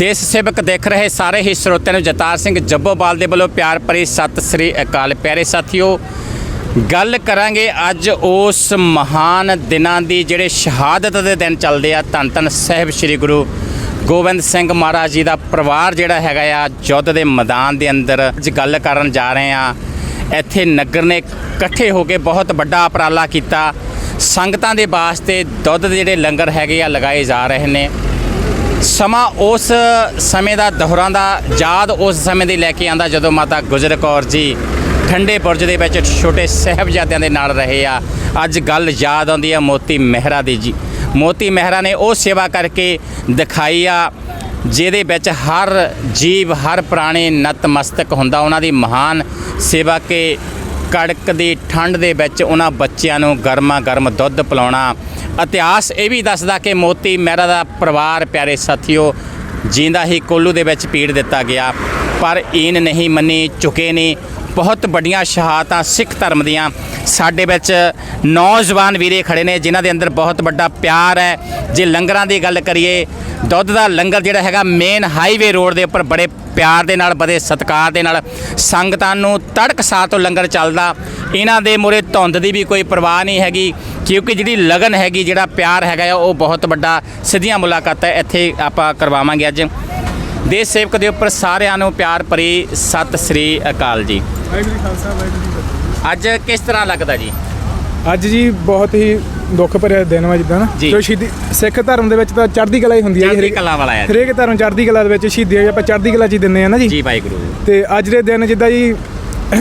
ਦੇਸ਼ ਸੇਵਕ ਦੇਖ ਰਹੇ ਸਾਰੇ ਹੀ ਸਰੋਤਿਆਂ ਨੂੰ ਜਤਾਰ ਸਿੰਘ ਜੱਬੋਵਾਲ ਦੇ ਵੱਲੋਂ ਪਿਆਰ ਭਰੀ ਸਤਿ ਸ੍ਰੀ ਅਕਾਲ। ਪਿਆਰੇ ਸਾਥੀਓ, ਗੱਲ ਕਰਾਂਗੇ ਅੱਜ ਉਸ ਮਹਾਨ ਦਿਨਾਂ ਦੀ ਜਿਹੜੇ ਸ਼ਹਾਦਤ ਦੇ ਦਿਨ ਚੱਲਦੇ ਆ। ਧੰਨ ਧੰਨ ਸਾਹਿਬ ਸ੍ਰੀ ਗੁਰੂ ਗੋਬਿੰਦ ਸਿੰਘ ਮਹਾਰਾਜ ਜੀ ਦਾ ਪਰਿਵਾਰ ਜਿਹੜਾ ਹੈਗਾ ਆ, ਯੁੱਧ ਦੇ ਮੈਦਾਨ ਦੇ ਅੰਦਰ ਅੱਜ ਗੱਲ ਕਰਨ ਜਾ ਰਹੇ ਆ। ਇੱਥੇ ਨਗਰ ਨੇ ਇਕੱਠੇ ਹੋ ਕੇ ਬਹੁਤ ਵੱਡਾ ਉਪਰਾਲਾ ਕੀਤਾ। ਸੰਗਤਾਂ ਦੇ ਵਾਸਤੇ ਦੁੱਧ ਦੇ ਜਿਹੜੇ ਲੰਗਰ ਹੈਗੇ ਆ, ਲਗਾਏ ਜਾ ਰਹੇ ਨੇ। ਸਮਾਂ ਉਸ ਸਮੇਂ ਦਾ ਦੁਹਰਾਉਂਦਾ ਯਾਦ ਉਸ ਸਮੇਂ ਦੀ ਲੈ ਕੇ ਆਂਦਾ ਜਦੋਂ ਮਾਤਾ ਗੁਜਰ ਕੌਰ ਜੀ ਠੰਡੇ ਬੁਰਜ ਦੇ ਵਿੱਚ ਛੋਟੇ ਸਾਹਿਬਜ਼ਾਦਿਆਂ ਦੇ ਨਾਲ ਰਹੇ ਆ। ਅੱਜ ਗੱਲ ਯਾਦ ਆਉਂਦੀ ਆ ਮੋਤੀ ਮਹਿਰਾ ਦੀ ਜੀ। ਮੋਤੀ ਮਹਿਰਾ ਨੇ ਉਹ ਸੇਵਾ ਕਰਕੇ ਦਿਖਾਈ ਆ, ਜਿਹਦੇ ਵਿੱਚ ਹਰ ਜੀਵ, ਹਰ ਪ੍ਰਾਣੀ ਨਤਮਸਤਕ ਹੁੰਦਾ। ਉਹਨਾਂ ਦੀ ਮਹਾਨ ਸੇਵਾ ਕੇ ਕੜਕ ਦੀ ਠੰਡ ਦੇ ਵਿੱਚ ਉਹਨਾਂ ਬੱਚਿਆਂ ਨੂੰ ਗਰਮਾ ਗਰਮ ਦੁੱਧ ਪਿਲਾਉਣਾ। ਇਤਿਹਾਸ ਇਹ ਵੀ ਦੱਸਦਾ ਕਿ ਮੋਤੀ ਮਹਿਰਾ ਦਾ ਪਰਿਵਾਰ, ਪਿਆਰੇ ਸਾਥੀਓ, ਜਿੰਦਾ ਹੀ ਕੋਲੂ ਦੇ ਵਿੱਚ ਪੀੜ ਦਿੱਤਾ ਗਿਆ। ਪਰ ਈਨ ਨਹੀਂ ਮੰਨੀ ਚੁੱਕੇ ਨਹੀਂ। ਬਹੁਤ ਵੱਡੀਆਂ ਸ਼ਹਾਦਤਾਂ ਸਿੱਖ ਧਰਮ ਦੀਆਂ। ਸਾਡੇ ਵਿੱਚ ਨੌਜਵਾਨ ਵੀਰੇ ਖੜੇ ਨੇ, ਜਿਨ੍ਹਾਂ ਦੇ ਅੰਦਰ ਬਹੁਤ ਵੱਡਾ ਪਿਆਰ ਹੈ। ਜੇ ਲੰਗਰਾਂ ਦੀ ਗੱਲ ਕਰੀਏ, ਦੁੱਧ ਦਾ ਲੰਗਰ ਜਿਹੜਾ ਹੈਗਾ ਮੇਨ ਹਾਈਵੇ ਰੋਡ ਦੇ ਉੱਪਰ ਬੜੇ ਪਿਆਰ ਦੇ ਨਾਲ, ਬੜੇ ਸਤਿਕਾਰ ਦੇ ਨਾਲ ਸੰਗਤਾਂ ਨੂੰ ਤੜਕ ਸਾਹ ਤੋਂ ਲੰਗਰ ਚੱਲਦਾ। ਇਹਨਾਂ ਦੇ ਮੂਹਰੇ ਧੁੰਦ ਦੀ ਵੀ ਕੋਈ ਪਰਵਾਹ ਨਹੀਂ ਹੈਗੀ, ਕਿਉਂਕਿ ਜਿਹੜੀ ਲਗਨ ਹੈਗੀ, ਜਿਹੜਾ ਪਿਆਰ ਹੈਗਾ ਆ, ਉਹ ਬਹੁਤ ਵੱਡਾ ਸਿੱਧੀਆਂ ਮੁਲਾਕਾਤਾਂ ਇੱਥੇ ਆਪਾਂ ਕਰਵਾਵਾਂਗੇ ਅੱਜ। ਦੇਸ਼ ਸੇਵਕ ਦੇ ਉੱਪਰ ਸਾਰਿਆਂ ਨੂੰ ਪਿਆਰ ਭਰੀ ਸਤਿ ਸ੍ਰੀ ਅਕਾਲ ਜੀ ਵਾਹਿਗੁਰੂ ਜੀ ਖਾਲਸਾ ਵਾਹਿਗੁਰੂ ਜੀ ਕੀ ਅੱਜ ਕਿਸ ਤਰ੍ਹਾਂ ਲੱਗਦਾ ਜੀ। ਅੱਜ ਜੀ ਬਹੁਤ ਹੀ ਦੁੱਖ ਭਰਿਆ ਦਿਨ ਵਾ ਜਿੱਦਾਂ ਨਾ ਜੀ। ਜੋ ਸ਼ਹੀਦੀ ਸਿੱਖ ਧਰਮ ਦੇ ਵਿੱਚ ਤਾਂ ਚੜ੍ਹਦੀ ਕਲਾ ਹੀ ਹੁੰਦੀ ਹੈ ਜੀ ਚੜ੍ਹਦੀ ਹਰੇਕ ਕਲਾ ਵਾਲਾ ਆ ਜੀ। ਹਰੇਕ ਧਰਮ ਚੜ੍ਹਦੀ ਕਲਾ ਦੇ ਵਿੱਚ ਸ਼ਹੀਦੀ ਆਪਾਂ ਚੜ੍ਹਦੀ ਕਲਾ ਚ ਹੀ ਦਿੰਦੇ ਆ ਨਾ ਜੀ ਜੀ ਵਾਹਿਗੁਰੂ ਤੇ ਅੱਜ ਦੇ ਦਿਨ ਜਿੱਦਾਂ ਜੀ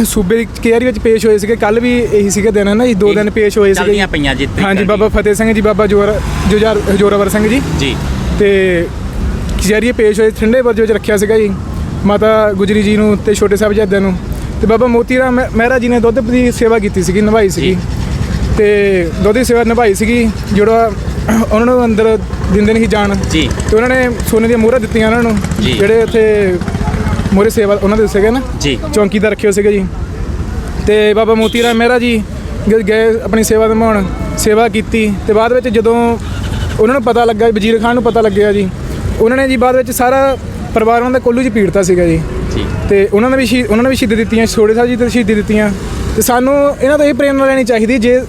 ਸੂਬੇ ਦੀ ਕੇਅਰ ਵਿੱਚ ਪੇਸ਼ ਹੋਏ ਸੀਗੇ ਕੱਲ ਵੀ ਇਹੀ ਸੀਗੇ ਦਿਨ ਨਾ ਜੀ ਦੋ। ਦਿਨ ਪੇਸ਼ ਹੋਏ ਸੀਗੇ ਚੱਲਦੀਆਂ ਪਈਆਂ ਜੀ ਤਰੀਕਾਂ ਹਾਂਜੀ। ਬਾਬਾ ਫਤਿਹ ਸਿੰਘ ਜੀ ਬਾਬਾ ਜੋਰ ਜੁਝਾਰ ਜੋਰਾਵਰ ਸਿੰਘ ਜੀ ਜੀ ਤੇ ਕਚਹਿਰੀ ਪੇਸ਼ ਹੋਏ ਠੰਡੇ ਬਰਜ ਵਿੱਚ ਰੱਖਿਆ ਸੀਗਾ ਜੀ ਮਾਤਾ ਗੁਜਰੀ ਜੀ ਨੂੰ ਤੇ ਛੋਟੇ ਸਾਹਿਬਜ਼ਾਦਿਆਂ ਨੂੰ। ਤੇ ਬਾਬਾ ਮੋਤੀ ਰਾਮ ਮਹਿ- ਮਹਿਰਾ ਜੀ ਨੇ ਦੁੱਧ ਦੀ ਸੇਵਾ ਕੀਤੀ ਸੀਗੀ ਨਿਭਾਈ ਸੀਗੀ। ਤੇ ਦੁੱਧ ਦੀ ਸੇਵਾ ਨਿਭਾਈ ਸੀਗੀ ਜਿਹੜਾ ਉਹਨਾਂ ਨੂੰ ਅੰਦਰ ਦਿੰਦੇ ਨਹੀਂ ਜਾਣ। ਜੀ। ਤੇ ਉਹਨਾਂ ਨੇ ਸੋਨੇ ਦੀਆਂ ਮੋਹਰਾਂ ਦਿੱਤੀਆਂ ਉਹਨਾਂ ਨੂੰ। ਜਿਹੜੇ ਉੱਥੇ ਮੋਹਰੇ ਸੇਵਾ ਉਹਨਾਂ ਦੇ ਸੀਗੇ ਨਾ। ਜੀ। ਚੌਂਕੀਦਾਰ ਰੱਖੇ ਹੋਏ ਸੀਗੇ ਜੀ। ਤੇ ਬਾਬਾ ਮੋਤੀ ਰਾਮ ਮਹਿਰਾ ਜੀ ਗਏ ਆਪਣੀ ਸੇਵਾ ਨਿਭਾਉਣ ਸੇਵਾ ਕੀਤੀ। ਤੇ ਬਾਅਦ ਵਿੱਚ ਜਦੋਂ ਉਹਨਾਂ ਨੂੰ ਪਤਾ ਲੱਗਾ ਵਜ਼ੀਰ ਖਾਨ ਨੂੰ ਪਤਾ ਲੱਗਿਆ ਜੀ ਉਹਨਾਂ ਨੇ ਜੀ ਬਾਅਦ ਵਿੱਚ ਸਾਰਾ ਪਰਿਵਾਰ ਉਹਨਾਂ ਦਾ ਕੋਲੂ 'ਚ ਪੀੜਤਾ ਸੀਗਾ ਜੀ। ਜੀ ਤੇ ਉਹਨਾਂ ਨੇ ਵੀ ਸ਼ਹੀ- ਉਹਨਾਂ ਨੇ ਵੀ ਸ਼ਹੀਦੀ ਦਿੱਤੀਆਂ ਛੋੜੇ ਸਾਹਿਬ ਜੀ ਤੇ ਸ਼ਹੀਦੀ ਦਿੱਤੀਆਂ। ਤੇ ਸਾਨੂੰ ਇਹਨਾਂ ਤੋਂ ਇਹ ਪ੍ਰੇਰਨਾ ਲੈਣੀ ਚਾਹੀਦੀ ਜੇ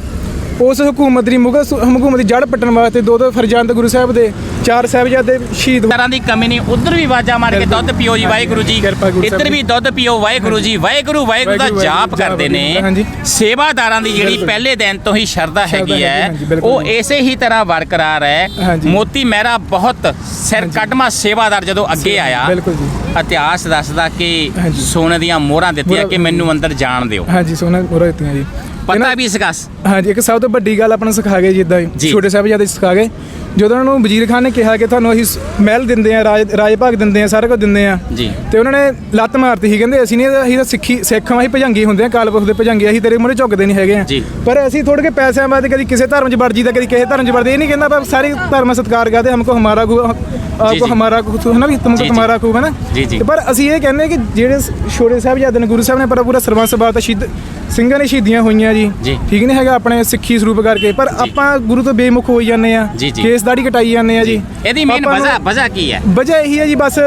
ਉਸ ਹਕੂਮਤ ਦੀ ਮੁਗਲ ਸ- ਹਕੂਮਤ ਦੀ ਜੜ ਪੱਟਣ ਵਾਸਤੇ ਦੋ ਦੋ ਫਰਜ਼ੰਦ ਗੁਰੂ ਸਾਹਿਬ ਦੇ ਚਾਰ ਸਾਹਿਬਜ਼ਾਦੇ ਸ਼ਹੀਦ ਤਰ੍ਹਾਂ ਦੀ ਕਮੀ ਨਹੀਂ ਉਧਰ ਵੀ ਆਵਾਜ਼ਾਂ ਮਾਰ ਕੇ ਦੁੱਧ ਪੀਓ ਜੀ ਵਾਹਿਗੁਰੂ ਜੀ। ਕਿਰਪਾ ਗੁਰੂ ਸਾਹਿਬ ਇੱਧਰ ਵੀ ਦੁੱਧ ਪੀਓ ਵਾਹਿਗੁਰੂ ਜੀ ਵਾਹਿਗੁਰੂ ਵਾਹਿਗੁਰੂ ਦਾ ਵਾਹਿਗੁਰੂ, ਜਾਪ ਵਾਹਿਗੁਰੂ, ਕਰਦੇ ਨੇ। ਹਾਂਜੀ। ਸੇਵਾਦਾਰਾਂ ਦੀ ਜਿਹੜੀ ਬਿਲਕੁਲ। ਪਹਿਲੇ ਦਿਨ ਤੋਂ ਹੀ ਸ਼ਰਧਾ ਸ਼ਰਧਾ ਹੈਗੀ ਹੈਗੀ, ਹੈ ਹਾਂਜੀ, ਬਿਲਕੁਲ। ਉਹ। ਇਸੇ ਹੀ ਤਰ੍ਹਾਂ ਬਰਕਰਾਰ ਹੈ। ਹਾਂਜੀ। ਮੋਤੀ ਮਹਿਰਾ ਬਹੁਤ ਸਿਰ ਕੱਢਮਾ ਸੇਵਾਦਾਰ ਜਦੋਂ ਅੱਗੇ ਆਇਆ ਬਿਲਕੁਲ ਜੀ। ਇਤਿਹਾਸ ਦੱਸਦਾ ਕਿ ਹਾਂਜੀ। ਸੋਨੇ ਦੀਆਂ ਮੋਹਰਾਂ ਦਿੱਤੀਆਂ ਮੋਹਰਾਂ ਕਿ ਮੈਨੂੰ ਅੰਦਰ ਜਾਣ ਦਿਓ। ਹਾਂਜੀ ਸੋਨਾ ਮੋਹਰਾਂ ਦਿੱਤੀਆਂ ਜੀ। ਪਤਾ ਵੀ ਸੀਗਾ ਹਾਂਜੀ ਇੱਕ ਸਭ ਤੋਂ ਵੱਡੀ ਗੱਲ ਆਪਾਂ ਨੂੰ ਸਿਖਾ ਗਏ ਜਿੱਦਾਂ ਜੀ। ਛੋਟੇ ਸਾਹਿਬਜ਼ਾਦੇ ਸਿਖਾ ਗਏ ਜਦੋਂ ਉਹਨਾਂ ਨੂੰ ਵਜ਼ੀਰ ਖਾਨ ਨੇ ਕਿਹਾ ਕਿ ਤੁਹਾਨੂੰ ਅਸੀਂ ਸ- ਮਹਿਲ ਦਿੰਦੇ ਆ ਰਾਜ ਰਾਜ ਭਾਗ ਦਿੰਦੇ ਆ ਸਾਰਾ ਕੁਝ ਦਿੰਦੇ ਆ ਜੀ ਤੇ ਉਹਨਾਂ ਨੇ ਲੱਤ ਮਾਰਤੀ ਸੀ ਕਹਿੰਦੇ ਅਸੀਂ ਨਹੀਂ ਅਸੀਂ ਤਾਂ ਸਿੱਖੀ ਸਿੱਖਾਂ ਅਸੀਂ ਭਜੰਗੀ ਹੁੰਦੇ ਆ ਕਾਲਪੁਰਖ ਦੇ ਭਜੰਗੀ ਅਸੀਂ ਤੇਰੇ ਮੂਹਰੇ ਝੁਕਦੇ ਨਹੀਂ ਹੈਗੇ ਆ ਜੀ। ਪਰ ਅਸੀਂ ਥੋੜੇ ਕੇ ਪੈਸਿਆਂ ਬਾਅਦ ਕਦੀ ਕਿਸੇ ਧਰਮ 'ਚ ਵੜ ਜੀਦਾ ਕਦੀ ਕਿਸੇ ਧਰਮ 'ਚ ਵੜਦੇ ਇਹ ਨਹੀਂ ਕਹਿੰਦਾ ਪਰ ਸਾਰੀ ਧਰਮ ਸਤਿਕਾਰ ਕਰਦੇ ਹਮਕੋ ਹਮਾਰਾ ਖੂ ਆਪਕੋ ਜੀ। ਹਮਾਰਾ ਖੂ ਹੈ ਨਾ ਵੀ ਤੁਮਕੋ ਜੀ। ਹਮਾਰਾ ਖੂ ਹੈ ਨਾ ਜੀ, ਜੀ। ਤੇ ਪਰ ਅਸੀਂ ਇਹ ਕਹਿੰਦੇ ਕਿ ਜਿਹੜੇ ਛੋਟੇ ਸਾਹਿਬਜ਼ਾਦੇ ਨੇ ਗੁਰੂ ਸਾਹਿਬ ਨੇ ਪਰ ਪੂਰਾ ਸਰਬੰਸ ਬਾਤ ਸ਼ਹੀਦ ਸਿੰਘਾਂ ਨੇ ਸ਼ਹੀਦੀਆਂ ਹੋਈਆਂ ਜੀ ਜੀ। ਠੀਕ ਨਹੀਂ ਹੈਗਾ ਆਪਣੇ ਸਿੱਖੀ ਸਰੂਪ ਕਰਕੇ ਪਰ ਆਪਾਂ ਗੁਰੂ ਤੋਂ ਬੇਮੁਖ ਹੋਈ ਜਾਂਦੇ ਆ। ਕੇਸ ਦਾੜੀ ਕਟਾਈ ਜਾਂਦੇ ਆ ਜੀ। ਇਹਦੀ ਮੇਨ ਵਜ੍ਹਾ ਵਜ੍ਹਾ ਕੀ ਹੈ? ਵਜ੍ਹਾ ਇਹੀ ਹੈ ਜੀ ਬਸ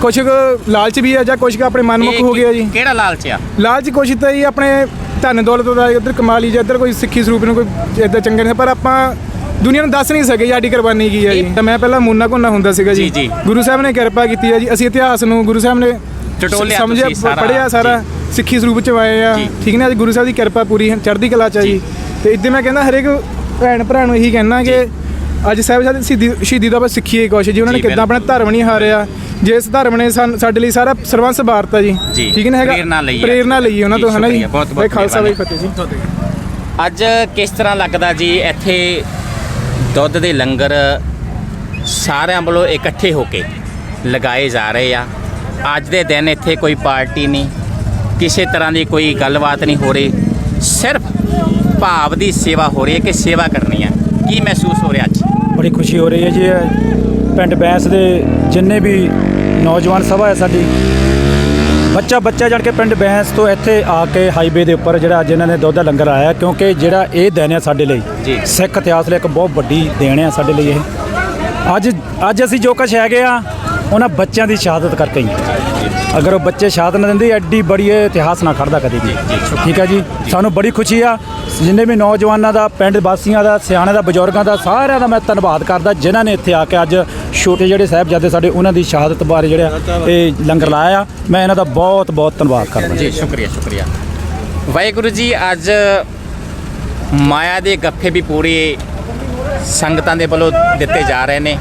ਕੁਛ ਲਾਲਚ ਵੀ ਹੈ ਜਾਂ ਕੁਛ ਆਪਣੇ ਮਨਮੁਖ ਹੋ ਗਿਆ ਜੀ। ਕਿਹੜਾ ਲਾਲਚ ਆ? ਲਾਲਚ ਕੁਛ ਤਾਂ ਜੀ ਆਪਣੇ ਧਨ ਦੌਲਤ ਦਾ ਇੱਧਰ ਕਮਾ ਲਈ ਜਾਂ ਇੱਧਰ ਕੋਈ ਸਿੱਖੀ ਸਰੂਪ ਨੂੰ ਕੋਈ ਇਦਾਂ ਚੰਗੇ ਨਹੀਂ ਪਰ ਆਪਾਂ ਦੁਨੀਆ ਨੂੰ ਦੱਸ ਨਹੀਂ ਸਕੇ ਸਾਡੀ ਕੁਰਬਾਨੀ ਕੀ ਹੈ ਜੀ। ਤਾਂ ਮੈਂ ਪਹਿਲਾਂ ਮੂਨਾ ਘੁੰਨਾ ਹੁੰਦਾ ਸੀਗਾ ਜੀ। ਗੁਰੂ ਸਾਹਿਬ ਨੇ ਕਿਰਪਾ ਕੀਤੀ ਹੈ ਜੀ। ਅਸੀਂ ਇਤਿਹਾਸ ਨੂੰ ਗੁਰੂ ਸਾਹਿਬ ਨੇ ਟਟੋਲਿਆ ਸਮਝਿਆ ਪੜਿਆ ਸਾਰਾ। ਸਿੱਖੀ ਸਰੂਪ ਚ ਆਏ ਆ। ਠੀਕ ਨੇ? ਅੱਜ ਗੁਰੂ ਸਾਹਿਬ ਦੀ ਕਿਰਪਾ ਪੂਰੀ ਚੜ੍ਹਦੀ ਕਲਾ ਚ ਹੈ ਜੀ। ਤੇ ਇਦਾਂ ਮੈਂ ਕਹਿੰਦਾ ਹਰੇਕ ਭੈਣ ਭਰਾ ਨੂੰ ਇਹੀ ਕਹਿਣਾ ਕਿ ਅੱਜ ਸਾਹਿਬ ਸਾਹਿਬ ਸ਼ਹੀਦੀ ਸ਼ਹੀਦੀ ਦਾ ਆਪਾਂ ਸਿੱਖੀਏ ਕੁਛ ਜੀ। ਉਹਨਾਂ ਨੇ ਕਿੱਦਾਂ ਆਪਣਾ ਧਰਮ ਨਹੀਂ ਹਾਰਿਆ। ਜੇ ਇਸ ਧਰਮ ਨੇ ਸਾਡੇ ਲਈ ਸਾਰਾ ਸਰਵੰਸ ਵਾਰਤਾ ਜੀ। ਜੀ, ਠੀਕ ਨੇ? ਹੈਗਾ? ਪ੍ਰੇਰਨਾ ਲਈ ਹੈ। ਪ੍ਰੇਰਨਾ ਲਈ ਉਹਨਾਂ ਤੋਂ ਹਨਾ ਜੀ? ਬਹੁਤ- ਬਹੁਤ ਖਾਲਸਾ। ਫਤਿਹ ਜੀ। ਅੱਜ ਕਿਸ ਤਰ੍ਹਾਂ ਲੱਗਦਾ ਜੀ ਇੱਥੇ ਦੁੱਧ ਦੇ ਲੰਗਰ ਸਾਰਿਆਂ ਵੱਲੋਂ ਇਕੱਠੇ ਹੋ ਕੇ ਲਗਾਏ ਜਾ ਰਹੇ ਆ? ਅੱਜ ਦੇ ਦਿਨ ਇੱਥੇ ਕੋਈ ਪਾਰਟੀ ਨਹੀਂ। ਕਿਸੇ ਤਰ੍ਹਾਂ ਦੀ ਕੋਈ ਗੱਲਬਾਤ ਨਹੀਂ ਹੋ ਰਹੀ। ਸਿਰਫ ਭਾਵ ਦੀ ਸੇਵਾ ਹੋ ਰਹੀ ਹੈ ਕਿ ਸੇਵਾ ਕਰਨੀ ਹੈ। ਕੀ ਮਹਿਸੂਸ ਹੋ ਰਿਹਾ ਅੱਜ? ਬੜੀ ਖੁਸ਼ੀ ਹੋ ਰਹੀ ਹੈ ਜੀ ਪਿੰਡ ਬੈਂਸ ਦੇ ਜਿੰਨੇ ਵੀ ਨੌਜਵਾਨ ਸਭਾ ਹੈ ਸਾਡੀ ਬੱਚਾ ਬੱਚਾ ਜਾਣ ਕੇ ਪਿੰਡ ਬੈਂਸ ਤੋਂ ਇੱਥੇ ਆ ਕੇ ਹਾਈਵੇ ਦੇ ਉੱਪਰ ਜਿਹੜਾ ਅੱਜ ਇਹਨਾਂ ਨੇ ਦੁੱਧ ਦਾ ਲੰਗਰ ਆਇਆ ਕਿਉਂਕਿ ਜਿਹੜਾ ਇਹ ਦਿਨ ਹੈ ਸਾਡੇ। ਲਈ ਸਿੱਖ ਇਤਿਹਾਸ ਲਈ ਇੱਕ ਬਹੁਤ ਵੱਡੀ ਦੇਣ ਹੈ ਸਾਡੇ ਲਈ ਇਹ। ਅੱਜ ਅੱਜ ਅਸੀਂ ਜੋ ਕੁਛ ਹੈਗੇ ਆ ਉਹਨਾਂ ਬੱਚਿਆਂ ਦੀ ਸ਼ਹਾਦਤ ਕਰਕੇ ਹੀ ਹੈ। ਅਗਰ ਉਹ ਬੱਚੇ ਸ਼ਹਾਦਤ ਨਾ ਦਿੰਦੇ ਐਡੀ ਬੜੀ ਇਹ ਇਤਿਹਾਸ ਨਾ ਖੜਦਾ ਕਦੇ ਵੀ। ਠੀਕ ਹੈ ਜੀ? ਸਾਨੂੰ ਬੜੀ ਖੁਸ਼ੀ ਆ। ਜਿੰਨੇ ਵੀ ਨੌਜਵਾਨਾਂ ਦਾ ਪਿੰਡ ਵਾਸੀਆਂ ਦਾ ਸਿਆਣੇ ਦਾ ਬਜ਼ੁਰਗਾਂ ਦਾ ਸਾਰਿਆਂ ਦਾ ਮੈਂ ਧੰਨਵਾਦ ਕਰਦਾ ਜਿਨ੍ਹਾਂ ਨੇ ਇੱਥੇ ਆ ਕੇ ਅੱਜ ਛੋਟੇ ਜਿਹੜੇ ਸਾਹਿਬਜ਼ਾਦੇ ਸਾਡੇ ਉਹਨਾਂ ਦੀ ਸ਼ਹਾਦਤ ਬਾਰੇ ਜਿਹੜਾ ਇਹ ਲੰਗਰ ਲਾਇਆ। ਆ ਮੈਂ ਇਹਨਾਂ ਦਾ ਬਹੁਤ ਬਹੁਤ ਧੰਨਵਾਦ ਕਰਦਾ। ਜੀ ਸ਼ੁਕਰੀਆ ਸ਼ੁਕਰੀਆ। ਵਾਹਿਗੁਰੂ ਜੀ ਅੱਜ ਮਾਇਆ ਦੇ ਗੱਫੇ ਵੀ ਪੂਰੇ ਸੰਗਤਾਂ ਦੇ ਵੱਲੋਂ ਦਿੱਤੇ ਜਾ ਰਹੇ ਨੇ।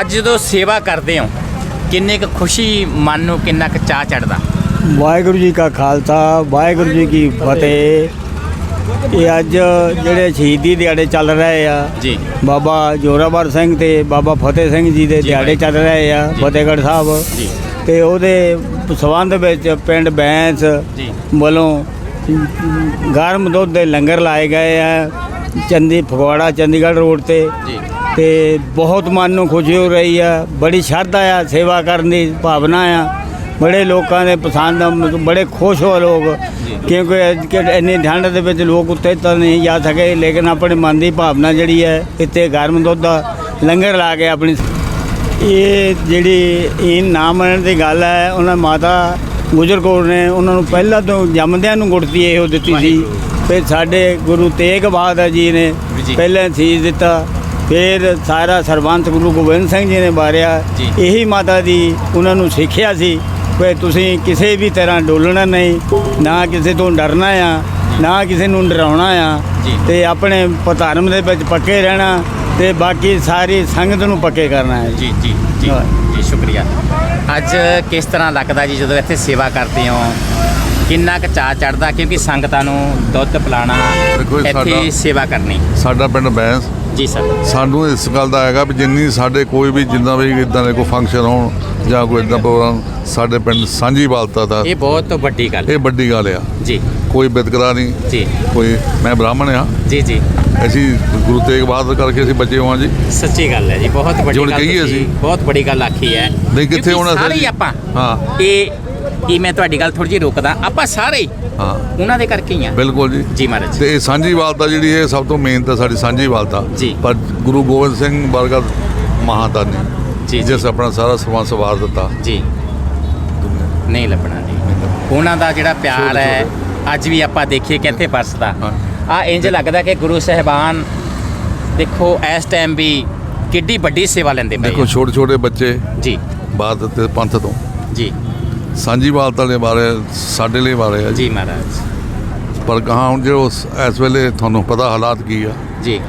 ਅੱਜ ਜਦੋਂ ਸੇਵਾ ਕਰਦੇ ਹੋ ਕਿੰਨੇ ਕੁ ਖੁਸ਼ੀ ਮਨ ਨੂੰ ਕਿੰਨਾ ਕੁ ਚਾਹ ਚੜਦਾ ਵਾਹਿਗੁਰੂ ਜੀ ਕਾ ਖਾਲਸਾ ਵਾਹਿਗੁਰੂ ਜੀ ਕੀ ਫਤਿਹ। ਇਹ ਅੱਜ ਜਿਹੜੇ ਸ਼ਹੀਦੀ ਦਿਹਾੜੇ ਚੱਲ ਰਹੇ ਆ ਜੀ। ਬਾਬਾ ਜੋਰਾਵਰ ਸਿੰਘ ਤੇ ਬਾਬਾ ਫਤਿਹ ਸਿੰਘ ਜੀ ਦੇ ਦਿਹਾੜੇ। ਚੱਲ ਰਹੇ ਆ। ਫਤਿਹਗੜ੍ਹ ਸਾਹਿਬ। ਜੀ। ਤੇ ਉਹਦੇ ਸੰਬੰਧ ਵਿੱਚ ਪਿੰਡ ਬੈਂਸ ਜੀ। ਵੱਲੋਂ ਗਰਮ ਦੁੱਧ ਦੇ ਲੰਗਰ ਲਾਏ ਗਏ ਆ ਚੰਦੀ ਫਗਵਾੜਾ ਚੰਡੀਗੜ੍ਹ ਰੋਡ ਤੇ। ਜੀ। ਤੇ ਬਹੁਤ ਮਨ ਨੂੰ ਖੁਸ਼ੀ ਹੋ ਰਹੀ ਆ ਬੜੀ ਸ਼ਰਧਾ ਆ ਸੇਵਾ ਕਰਨ ਦੀ ਭਾਵਨਾ ਆ। ਬੜੇ ਲੋਕਾਂ ਦੇ ਪਸੰਦ ਬੜੇ ਖੁਸ਼ ਹੋ ਲੋਕ ਕਿਉਂਕਿ ਇੰਨੀ ਠੰਡ ਦੇ ਵਿੱਚ ਲੋਕ ਉੱਤੇ ਤਾਂ ਨਹੀਂ ਜਾ ਸਕੇ ਲੇਕਿਨ ਆਪਣੇ ਮਨ ਦੀ ਭਾਵਨਾ ਜਿਹੜੀ ਹੈ ਇੱਥੇ ਗਰਮ ਦੁੱਧ ਦਾ ਲੰਗਰ ਲਾ ਕੇ ਆਪਣੀ ਇਹ ਜਿਹੜੀ ਇਹ ਨਾ ਮੰਨਣ ਦੀ ਗੱਲ ਹੈ ਉਹਨਾਂ ਮਾਤਾ ਗੁਜਰ ਕੌਰ ਨੇ ਉਹਨਾਂ ਨੂੰ ਪਹਿਲਾਂ ਤੋਂ ਜੰਮਦਿਆਂ ਨੂੰ ਗੁੜਤੀ ਇਹੋ ਦਿੱਤੀ ਸੀ। ਫਿਰ ਸਾਡੇ ਗੁਰੂ ਤੇਗ ਬਹਾਦਰ ਜੀ ਨੇ। ਪਹਿਲਾਂ ਸੀਸ ਦਿੱਤਾ ਫਿਰ ਸਾਰਾ ਸਰਬੰਸ ਗੁਰੂ ਗੋਬਿੰਦ ਸਿੰਘ ਜੀ ਨੇ ਬਾਰਿਆ ਜੀ। ਇਹੀ ਮਾਤਾ ਦੀ ਉਹਨਾਂ ਨੂੰ ਸਿੱਖਿਆ ਸੀ ਕਿ ਤੁਸੀਂ ਕਿਸੇ ਵੀ ਤਰ੍ਹਾਂ ਡੋਲਣਾ ਨਹੀਂ ਨਾ ਕਿਸੇ ਤੋਂ ਡਰਨਾ ਆ ਨਾ ਕਿਸੇ ਨੂੰ ਡਰਾਉਣਾ ਆ। ਤੇ ਆਪਣੇ ਧਰਮ ਦੇ ਵਿੱਚ ਪੱਕੇ ਰਹਿਣਾ ਤੇ ਬਾਕੀ ਸਾਰੀ ਸੰਗਤ ਨੂੰ ਪੱਕੇ ਕਰਨਾ ਹੈ। ਜੀ ਜੀ ਜੀ। ਜੀ ਸ਼ੁਕਰੀਆ। ਅੱਜ ਕਿਸ ਤਰ੍ਹਾਂ ਲੱਗਦਾ ਜੀ ਜਦੋਂ ਇੱਥੇ ਸੇਵਾ ਕਰਦੇ ਹੋ? ਕਿੰਨਾ ਕੁ ਚਾਹ ਚੜਦਾ ਕਿਉਂਕਿ ਸੰਗਤਾਂ ਨੂੰ ਦੁੱਧ ਪਿਲਾਣਾ ਇੱਥੇ ਸੇਵਾ ਕਰਨੀ। ਸਾਡਾ ਪਿੰਡ ਬੈਂਸ ਜੀ ਸਰ। ਸਾਨੂੰ ਇਸ ਗੱਲ ਦਾ ਹੈਗਾ ਵੀ ਜਿੰਨੀ ਸਾਡੇ ਕੋਈ ਵੀ ਜਿੰਨਾ ਵੀ ਇਦਾਂ ਦੇ ਕੋਈ ਫੰਕਸ਼ਨ ਹੋਣ ਜਾਂ ਕੋਈ ਇਦਾਂ ਪ੍ਰੋਗਰਾਮ ਸਾਡੇ ਪਿੰਡ ਸਾਂਝੀ ਵਾਲਤਾ ਦਾ। ਇਹ ਬਹੁਤ ਵੱਡੀ ਗੱਲ ਇਹ ਵੱਡੀ ਗੱਲ ਆ। ਜੀ। ਕੋਈ ਬਿਤਕਰਾ ਨਹੀਂ। ਜੀ। ਕੋਈ ਮੈਂ ਬ੍ਰਾਹਮਣ ਆ। ਜੀ ਜੀ। ਅਸੀਂ ਗੁਰੂ ਤੇਗ ਬਹਾਦਰ ਕਰਕੇ ਅਸੀਂ ਬੱਚੇ ਹੋਵਾਂ ਜੀ। ਸੱਚੀ ਗੱਲ ਹੈ ਜੀ ਬਹੁਤ ਵੱਡੀ ਗੱਲ ਤੁਸੀਂ ਅਸੀਂ। ਬਹੁਤ ਵੱਡੀ ਗੱਲ ਆਖੀ ਹੈ। ਨਹੀਂ, ਕਿੱਥੇ ਹੋਣਾ ਸਾਰੇ ਹੀ? ਆਪਾਂ। ਹਾਂ। ਇਹ ਇਹ ਮੈਂ ਤੁਹਾਡੀ ਗੱਲ ਥੋੜੀ ਜਿਹੀ ਰੋਕਦਾ। ਆਪਾਂ ਸਾਰੇ ਹੀ। ਉਹਨਾਂ ਦੇ ਕਰਕੇ ਹੀ ਆ। ਬਿਲਕੁਲ ਜੀ। ਜੀ ਮਹਾਰਾਜ। ਤੇ ਇਹ ਸਾਂਝੀ ਵਾਲਤਾ ਜਿਹੜੀ ਇਹ ਸਭ ਤੋਂ ਮੇਨ ਤਾਂ ਸਾਡੀ ਸਾਂਝੀ ਵਾਲਤਾ ਜੀ। ਪਰ ਗੁਰੂ ਗੋਬਿੰਦ ਸਿੰਘ ਵਰਗਾ ਮਹਾਦਾਨੀ ਜੀ, ਜੀ। ਜਿਸ ਆਪਣਾ ਸਾਰਾ ਸਮਾਂ ਸਵਾਰ ਦਿੱਤਾ। ਜੀ। ਨਹੀਂ ਲੱਭਣਾ ਜੀ। ਉਹਨਾਂ ਦਾ ਜਿਹੜਾ ਪਿਆਰ ਹੈ ਅੱਜ ਵੀ ਆਪਾਂ ਦੇਖੀਏ ਕਿੱਥੇ ਵਰਸਦਾ ਹਾਂ। ਆ ਇੰਜ ਲੱਗਦਾ ਕਿ ਗੁਰੂ ਸਾਹਿਬਾਨ ਦੇਖੋ ਇਸ ਟਾਈਮ ਵੀ ਕਿੱਡੀ ਵੱਡੀ ਸੇਵਾ ਲੈਂਦੇ ਪਏ ਦੇਖੋ ਆ। ਛੋਟੇ ਛੋਟੇ ਬੱਚੇ ਜੀ। ਬਾਤ ਤੇ ਪੰਥ ਤੋਂ। ਜੀ। ਸਾਂਝੀ ਵਾਲਤਾ ਦੇ ਬਾਰੇ ਸਾਡੇ ਲਈ ਬਾਰੇ ਆ ਜੀ। ਜੀ ਮਹਾਰਾਜ। ਪਰ ਕਹਾਂ ਹੁਣ ਜੋ ਉਸ- ਇਸ ਵੇਲੇ ਤੁਹਾਨੂੰ ਪਤਾ ਹਾਲਾਤ ਕੀ ਆ। ਜੀ।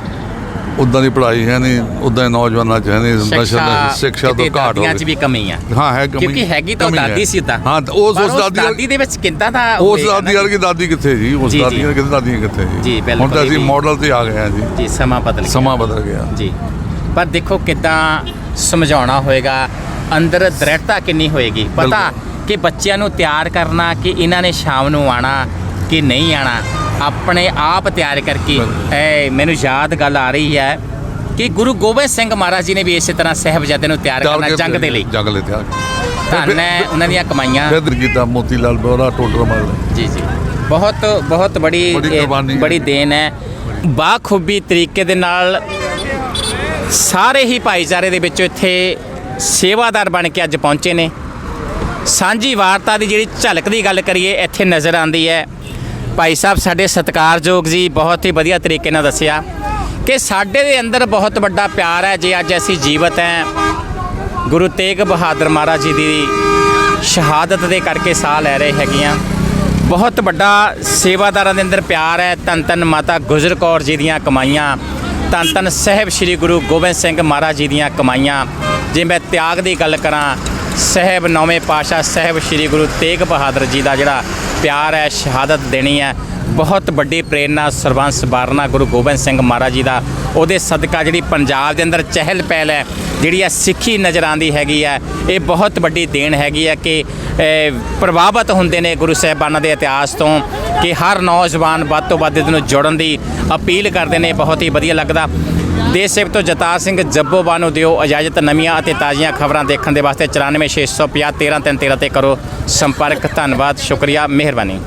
ਉਦਾਂ ਦੀ ਪੜ੍ਹਾਈ ਹੈ ਨਹੀਂ ਉਦਾਂ ਦੇ ਨੌਜਵਾਨਾਂ ਚ ਹੈ ਨਹੀਂ ਨਸ਼ਾ ਸਿੱਖਿਆ ਤੋਂ ਕਿਤੇ ਘਾਟ ਹੋ ਦਾਦੀਆਂ 'ਚ ਵੀ ਕਮੀ ਆ। ਹਾਂ ਹੈ ਕਮੀ ਕਿਉਂਕਿ ਹੈਗੀ ਤਾਂ ਉਹ ਕਮੀ ਹੈ। ਦਾਦੀ ਸੀ ਉਦਾਂ ਹਾਂ ਤਾਂ ਉਸ ਉਸ ਦਾਦੀ ਦਾਦੀ ਦੇ ਵਿੱਚ ਕਿੰਦਾ ਦਾ ਉਸ ਹੋਏਗਾ ਨਾ ਦਾਦੀ ਵਰਗੀ ਦਾਦੀ ਕਿੱਥੇ ਜੀ? ਉਸ ਜੀ, ਜੀ। ਦਾਦੀ ਕਿੱਥੇ ਦਾਦੀਆਂ ਕਿੱਥੇ ਜੀ, ਬਿਲਕੁਲ ਹੁਣ ਤਾਂ ਅਸੀਂ। ਮਾਡਲ ਤੇ ਆ ਗਏ ਹਾਂ ਜੀ। ਜੀ ਸਮਾਂ ਬਦਲ ਗਿਆ। ਸਮਾਂ ਬਦਲ ਗਿਆ। ਜੀ। ਪਰ ਦੇਖੋ ਕਿਦਾਂ ਸਮਝਾਉਣਾ ਹੋਏਗਾ ਅੰਦਰ ਦ੍ਰਿੜਤਾ ਕਿੰਨੀ ਹੋਏਗੀ। ਪਤਾ ਕਿ ਬੱਚਿਆਂ ਨੂੰ ਤਿਆਰ ਕਰਨਾ ਕਿ ਇਹਨਾਂ ਨੇ ਸ਼ਾਮ ਨੂੰ ਆਣਾ ਕਿ ਨਹੀਂ ਆਣਾ। ਆਪਣੇ ਆਪ ਤਿਆਰ ਕਰਕੇ। ਐ ਮੈਨੂੰ ਯਾਦ ਗੱਲ ਆ ਰਹੀ ਹੈ ਕਿ ਗੁਰੂ ਗੋਬਿੰਦ ਸਿੰਘ ਮਹਾਰਾਜ ਜੀ ਨੇ ਵੀ ਇਸੇ ਤਰ੍ਹਾਂ ਸਹਿਬਜ਼ਾਦੇ ਨੂੰ ਤਿਆਰ ਕਰਨਾ ਜੰਗ ਦੇ ਲਈ। ਜੰਗ ਲਈ ਤਿਆਰ। ਧੰਨ ਹੈ ਉਹਨਾਂ ਦੀਆਂ ਕਮਾਈਆਂ ਦਿਲ ਕੀਤਾ ਮੋਤੀ ਲਾਲ ਬੋਰਾ ਟੋਟਰ ਮਾਰ ਜੀ ਜੀ। ਬਹੁਤ ਬਹੁਤ ਬੜੀ ਇਹ। ਬੜੀ ਦੇਣ ਹੈ। ਬਾਖੂਬੀ ਤਰੀਕੇ ਦੇ ਨਾਲ ਸਾਰੇ ਹੀ ਭਾਈਚਾਰੇ ਦੇ ਵਿੱਚੋਂ ਇੱਥੇ ਸੇਵਾਦਾਰ ਬਣ ਕੇ ਅੱਜ ਪਹੁੰਚੇ ਨੇ। ਸਾਂਝੀ ਵਾਰਤਾ ਦੀ ਜਿਹੜੀ ਝਲਕ ਦੀ ਗੱਲ ਕਰੀਏ, ਇੱਥੇ ਨਜ਼ਰ ਆਉਂਦੀ ਹੈ। ਭਾਈ ਸਾਹਿਬ, ਸਾਡੇ ਸਤਿਕਾਰਯੋਗ ਜੀ, ਬਹੁਤ ਹੀ ਵਧੀਆ ਤਰੀਕੇ ਨਾਲ ਦੱਸਿਆ ਕਿ ਸਾਡੇ ਦੇ ਅੰਦਰ ਬਹੁਤ ਵੱਡਾ ਪਿਆਰ ਹੈ, ਜੇ ਅੱਜ ਅਸੀਂ ਜੀਵਤ ਹੈ। ਗੁਰੂ ਤੇਗ ਬਹਾਦਰ ਮਹਾਰਾਜ ਜੀ ਦੀ ਸ਼ਹਾਦਤ ਦੇ ਕਰਕੇ ਸਾਹ ਲੈ ਰਹੇ ਹੈਗੀਆਂ ਬਹੁਤ ਵੱਡਾ ਸੇਵਾਦਾਰਾਂ ਦੇ ਅੰਦਰ ਪਿਆਰ ਹੈ ਤਨ ਤਨ ਮਾਤਾ ਗੁਜਰ ਕੌਰ ਜੀ ਦੀਆਂ ਕਮਾਈਆਂ ਤਨ ਤਨ ਸਾਹਿਬ ਸ੍ਰੀ ਗੁਰੂ ਗੋਬਿੰਦ ਸਿੰਘ ਮਹਾਰਾਜ ਜੀ ਦੀਆਂ ਕਮਾਈਆਂ। ਜੇ ਮੈਂ ਤਿਆਗ ਦੀ ਗੱਲ ਕਰਾਂ ਸਾਹਿਬ ਨੌਵੇਂ ਪਾਸ਼ਾ ਸਾਹਿਬ ਸ੍ਰੀ ਗੁਰੂ ਤੇਗ ਬਹਾਦਰ ਜੀ ਦਾ ਜਿਹੜਾ ਪਿਆਰ ਹੈ, ਸ਼ਹਾਦਤ ਦੇਣੀ ਹੈ, ਬਹੁਤ ਵੱਡੀ ਪ੍ਰੇਰਨਾ ਸਰਬੰਸ ਬਾਰਨਾ ਗੁਰੂ ਗੋਬਿੰਦ ਸਿੰਘ ਮਹਾਰਾਜ ਜੀ ਦਾ। ਉਹਦੇ ਸਦਕਾ ਜਿਹੜੀ ਪੰਜਾਬ ਦੇ ਅੰਦਰ ਚਹਿਲ ਪਹਿਲ ਹੈ, ਜਿਹੜੀ ਆ ਸਿੱਖੀ ਨਜ਼ਰ ਆਉਂਦੀ ਹੈਗੀ ਹੈ, ਇਹ ਬਹੁਤ ਵੱਡੀ ਦੇਣ ਹੈਗੀ ਹੈ ਕਿ ਪ੍ਰਭਾਵਿਤ ਹੁੰਦੇ ਨੇ ਗੁਰੂ ਸਾਹਿਬਾਨਾਂ ਦੇ ਇਤਿਹਾਸ ਤੋਂ ਕਿ ਹਰ ਨੌਜਵਾਨ ਵੱਧ ਤੋਂ ਵੱਧ ਇਹਦੇ ਨੂੰ ਜੁੜਨ ਦੀ ਅਪੀਲ ਕਰਦੇ ਨੇ। ਬਹੁਤ ਹੀ ਵਧੀਆ ਲੱਗਦਾ। ਦੇਸ਼ ਸੇਵਕ ਤੋਂ ਜਤਾਰ ਸਿੰਘ ਜੱਬੋਬਾ ਨੂੰ ਦਿਓ ਇਜਾਜ਼ਤ। ਨਵੀਆਂ ਅਤੇ ਤਾਜ਼ੀਆਂ ਖਬਰਾਂ ਦੇਖਣ ਦੇ ਵਾਸਤੇ 94650 13313 ਤੇ ਕਰੋ ਸੰਪਰਕ। ਧੰਨਵਾਦ, ਸ਼ੁਕਰੀਆ, ਮਿਹਰਬਾਨੀ।